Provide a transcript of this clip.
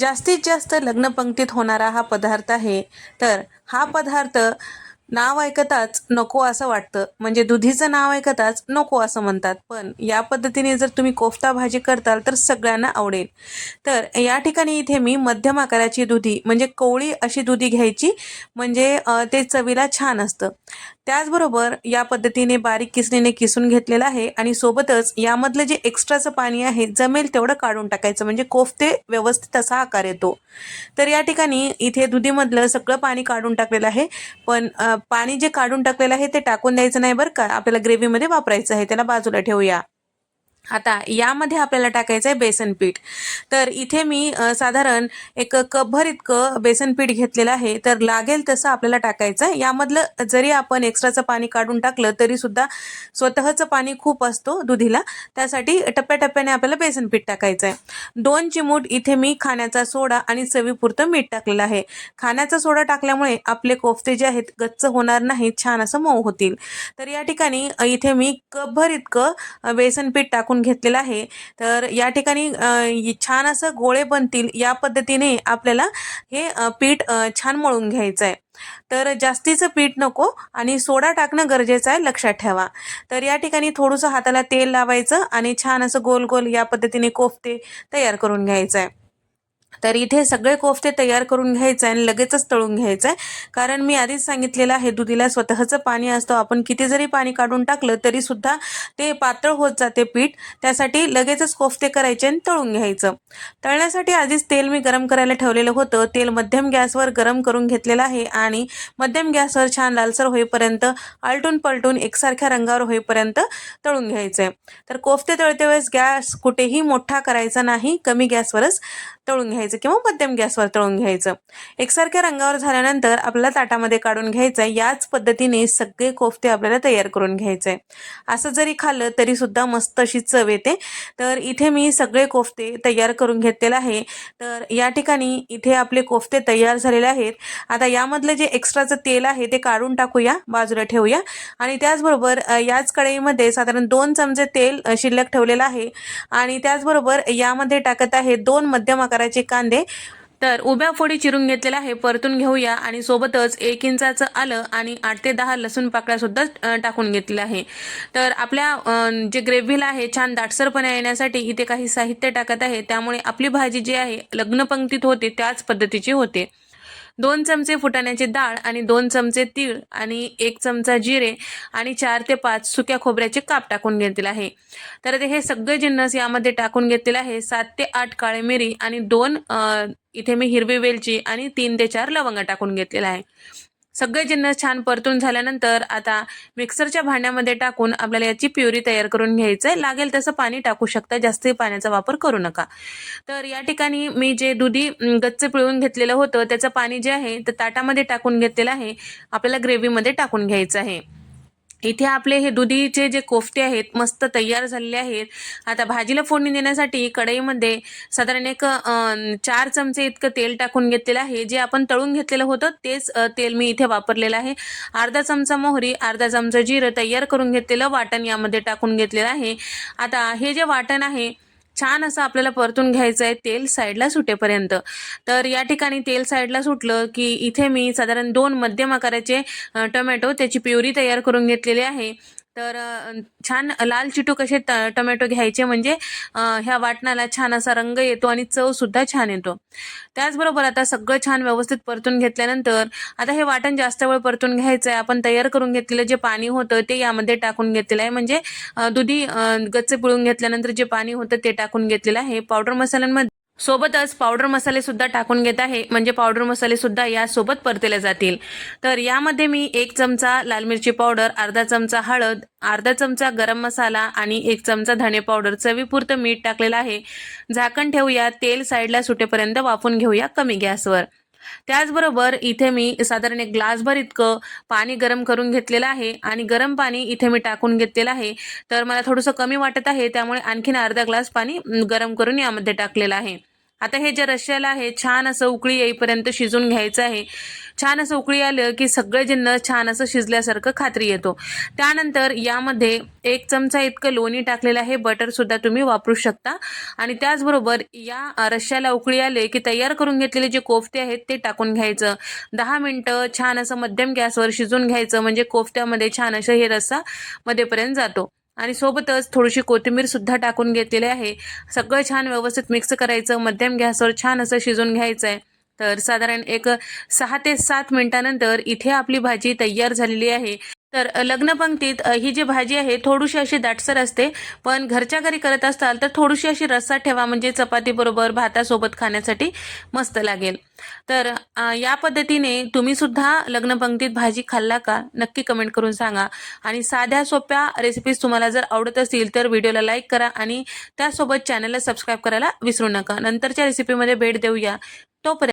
जास्तीत जास्त लग्नपंक्तीत होणारा हा पदार्थ आहे. तर हा पदार्थ नाव ऐकताच नको असं वाटतं. म्हणजे दुधीचं नाव ऐकताच नको असं म्हणतात. पण या पद्धतीने जर तुम्ही कोफ्ता भाजी करताल तर सगळ्यांना आवडेल. तर या ठिकाणी इथे मी मध्यम आकाराची दुधी म्हणजे कोवळी अशी दुधी घ्यायची म्हणजे ते चवीला छान असतं. त्याचबरोबर या पद्धतीने बारीक किसणीने किसून घेतलेलं आहे आणि सोबतच यामधलं जे एक्स्ट्राचं पाणी आहे जमेल तेवढं काढून टाकायचं. म्हणजे कोफते व्यवस्थित असा आकार येतो. तर या ठिकाणी इथे दुधीमधलं सगळं पाणी काढून टाकलेलं आहे. पण पाणी जे काढून टाकलेलं आहे ते टाकून द्यायचं नाही बरं का? आपल्याला ग्रेव्हीमध्ये वापरायचं आहे त्याला बाजूला ठेवूया. आता यामध्ये आपल्याला टाकायचं आहे बेसन पीठ. तर इथे मी साधारण एक कपभर इतकं बेसन पीठ घेतलेलं आहे. तर लागेल तसं आपल्याला टाकायचं आहे यामधलं जरी आपण एक्स्ट्राचं पाणी काढून टाकलं तरी सुद्धा स्वतःचं पाणी खूप असतो दुधीला. त्यासाठी टप्प्याटप्प्याने आपल्याला बेसन पीठ टाकायचं आहे दोन चिमूट इथे मी खाण्याचा सोडा आणि चवीपुरतं मीठ टाकलेलं आहे. खाण्याचा सोडा टाकल्यामुळे आपले कोफ्ते जे आहेत गच्च होणार नाहीत छान असं मऊ होतील. तर या ठिकाणी इथे मी कपभर इतकं बेसन पीठ टाकून घेतलेलं आहे. तर या ठिकाणी छान असं गोळे बनतील या पद्धतीने आपल्याला हे पीठ छान मळून घ्यायचं आहे तर जास्तीचं पीठ नको आणि सोडा टाकणं गरजेचं आहे लक्षात ठेवा. तर या ठिकाणी थोडंसं हाताला तेल लावायचं आणि छान असं गोल गोल या पद्धतीने कोफ्ते तयार करून घ्यायचं आहे तर इथे सगळे कोफ्ते तयार करून घ्यायचे आणि लगेचच तळून घ्यायचं. आहे कारण मी आधीच सांगितलेलं आहे दुधीला स्वतःचं पाणी असतं. आपण किती जरी पाणी काढून टाकलं तरी सुद्धा ते पातळ होत जाते पीठ. त्यासाठी लगेचच कोफ्ते करायचे आणि तळून घ्यायचं. तळण्यासाठी आधीच तेल मी गरम करायला ठेवलेलं होतं. तेल मध्यम गॅसवर गरम करून घेतलेलं आहे आणि मध्यम गॅसवर छान लालसर होईपर्यंत आलटून पलटून एकसारख्या रंगावर होईपर्यंत तळून घ्यायचं. आहे तर कोफ्ते तळते वेळेस गॅस कुठेही मोठा करायचा नाही. कमी गॅसवरच तळून घ्यायचं. किंवा मध्यम गॅसवर तळून घ्यायचं. एकसारख्या रंगावर झाल्यानंतर आपल्याला ताटामध्ये काढून घ्यायचं आहे याच पद्धतीने सगळे कोफ्ते आपल्याला तयार करून घ्यायचे आहे असं जरी खाल्लं तरी सुद्धा मस्त अशी चव येते. तर इथे मी सगळे कोफ्ते तयार करून घेतलेले आहे. तर या ठिकाणी इथे आपले कोफ्ते तयार झालेले आहेत. आता यामधलं जे एक्स्ट्राचं तेल आहे ते काढून टाकूया. बाजूला ठेवूया. आणि त्याचबरोबर याच कढईमध्ये साधारण दोन चमचे तेल शिल्लक ठेवलेलं आहे. आणि त्याचबरोबर यामध्ये टाकत आहे दोन मध्यम आकाराचे कांदे. तर उभ्या फोडी चिरून घेतलेल्या आहे परतून घेऊया. आणि सोबतच एक इंचाचं आलं आणि आठ ते दहा लसूण पाकळ्या सुद्धा टाकून घेतलेलं आहे. तर आपल्या जे ग्रेव्हीला आहे छान दाटसरपणा येण्यासाठी इथे काही साहित्य टाकत आहे. त्यामुळे आपली भाजी जी आहे लग्नपंक्तीत होते त्याच पद्धतीची होते. दोन चमचे फुटाण्याची डाळ आणि दोन चमचे तीळ आणि एक चमचा जिरे आणि चार ते पाच सुक्या खोबऱ्याचे काप टाकून घेतलेले आहे. तर ते हे सगळे जिन्नस यामध्ये टाकून घेतलेले आहे सात ते आठ काळे मिरी आणि दोन इथे मी हिरवी वेलची आणि तीन ते चार लवंगा टाकून घेतलेला आहे. सगळे जिन्नस छान परतून झाल्यानंतर आता मिक्सरच्या भांड्यामध्ये टाकून आपल्याला याची प्युरी तयार करून घ्यायचं आहे लागेल तसं पाणी टाकू शकता जास्त पाण्याचा वापर करू नका. तर या ठिकाणी मी जे दुधी गच्च पिळून घेतलेलं होतं त्याचं पाणी जे आहे ते ताटामध्ये टाकून घेतलेलं आहे. आपल्याला ग्रेव्हीमध्ये टाकून घ्यायचं आहे. इथे आपले हे दुधीचे जे कोफते आहेत मस्त तयार झालेले आहेत. आता भाजीला फोडणी देण्यासाठी कढईमध्ये साधारण एक चार चमचे इतकं तेल टाकून घेतलेलं आहे. जे आपण तळून घेतलेलं होतं तेच तेल मी इथे वापरलेलं आहे. अर्धा चमचा मोहरी अर्धा चमचा जिरं तयार करून घेतलेलं वाटण यामध्ये टाकून घेतलेलं आहे. आता हे जे वाटण आहे छान असं आपल्याला परतून घ्यायचं आहे तेल साईडला सुटेपर्यंत. तर या ठिकाणी तेल साईडला सुटलं की इथे मी साधारण दोन मध्यम आकाराचे टोमॅटो त्याची प्युरी तयार करून घेतलेली आहे. तर छान लाल चिटू कसे ट टोमॅटो घ्यायचे म्हणजे ह्या वाटणाला छान असा रंग येतो आणि चवसुद्धा छान येतो. त्याचबरोबर आता सगळं छान व्यवस्थित परतून घेतल्यानंतर आता हे वाटण जास्त वेळ परतून घ्यायचं आहे आपण तयार करून घेतलेलं जे पाणी होतं ते यामध्ये टाकून घेतलेलं आहे. म्हणजे दुधी गच्चे गच्च पिळून घेतल्यानंतर जे पाणी होतं ते टाकून घेतलेलं आहे. पावडर मसाल्यांमध्ये सोबतच पावडर मसाले सुद्धा टाकून घेत आहे. म्हणजे पावडर मसाले सुद्धा यासोबत परतले जातील. तर यामध्ये मी एक चमचा लाल मिरची पावडर अर्धा चमचा हळद अर्धा चमचा गरम मसाला आणि एक चमचा धणे पावडर चवीपुरतं मीठ टाकलेलं आहे. झाकण ठेवूया तेल साईडला सुटेपर्यंत वाफून घेऊया कमी गॅसवर. त्याचबरोबर इथे मी साधारण एक ग्लासभर इतकं पाणी गरम करून घेतलेलं आहे आणि गरम पाणी इथे मी टाकून घेतलेलं आहे. तर मला थोडंसं कमी वाटत आहे त्यामुळे आणखीन अर्धा ग्लास पाणी गरम करून यामध्ये टाकलेलं आहे. आता हे जे रश्श्याला आहे छान असं उकळी येईपर्यंत शिजून घ्यायचं आहे. छान असं उकळी आलं की सगळे जिन्नस छान असं शिजल्यासारखं खात्री येतो. त्यानंतर यामध्ये एक चमचा इतकं लोणी टाकलेलं आहे बटरसुद्धा तुम्ही वापरू शकता. आणि त्याचबरोबर या रश्याला रश्श्याला उकळी आले की तयार करून घेतलेले जे कोफ्ते आहेत ते टाकून घ्यायचं. दहा मिनटं छान असं मध्यम गॅसवर शिजून घ्यायचं म्हणजे कोफ्त्यामध्ये छान असं हे रस्सा मध्येपर्यंत जातो. आणि सोबतच थोडीशी कोथिंबीर सुद्धा टाकून घेतलेली आहे. सगळं छान व्यवस्थित मिक्स करायचं मध्यम गॅसवर छान असं शिजून घ्यायचं आहे तर साधारण एक सहा ते सात मिनटानंतर इथे आपली भाजी तयार झालेली आहे. तर लग्नपंक्तीत ही जी भाजी आहे थोडीशी अशी दाटसर असते. पण घरच्या घरी करत असाल तर थोडीशी अशी रस्सा ठेवा म्हणजे चपातीबरोबर भातासोबत खाण्यासाठी मस्त लागेल. तर या पद्धतीने तुम्ही सुद्धा लग्नपंक्तीत भाजी खाल्ला का? नक्की कमेंट करून सांगा. आणि साध्या सोप्या रेसिपीज तुम्हाला जर आवडत असतील तर व्हिडिओला लाईक करा आणि त्यासोबत चॅनलला सबस्क्राईब करायला विसरू नका. नंतरच्या रेसिपीमध्ये भेट देऊया. तोपर्यंत